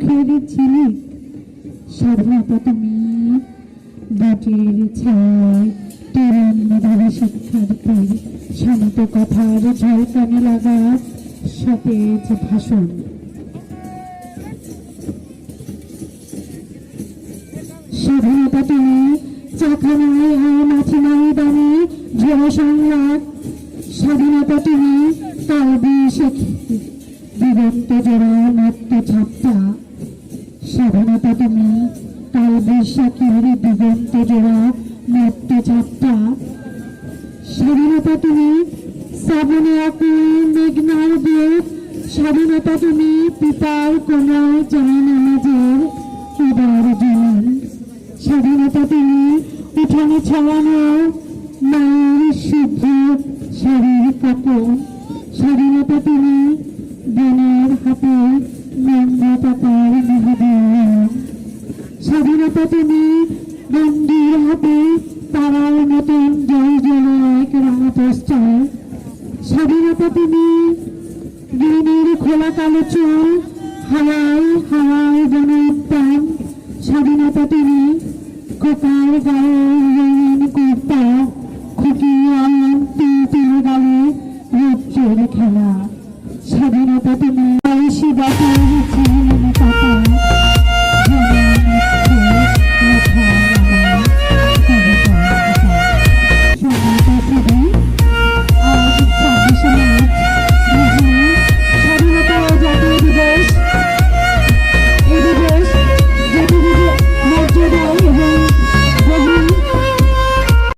চোখের ঝিলিক স্বাধীনতা তুমি বটের ছায় তরুণ মেধাবী শিক্ষার্থীর শান্ত কথার ঝলকানে লাগা সতেজ ভাষণ। স্বাধীনতা তুমি চাখানায় আর মাছি ময়দানে জয় সংলাপ। স্বাধীনতা তুমি কালবি শেখি দিগন্ত জোড়া মত্ত ছাপটা স্বাধীনতা তুমি কাল বৈশাখীর দিগন্ত জোড়া মত্ত ছাপটা স্বাধীনতা তুমি, শ্রাবণে আকুল মেঘনার দেব স্বাধীনতা তুমি, পিতার কোমল চায় নামাজের উদার জীবন স্বাধীনতা তুমি, উঠানে ছড়ানো মায়ের শুদ্ধ শরীর কাপড়। স্বাধীনতা তুমি বনের হাতে নন্দ পাতার স্বাধীনতা তুমি দিনের খোলা কালো চুল হাওয়ায় গায়ে রঙিন কুর্তা খেলা স্বাধীনতা তুমি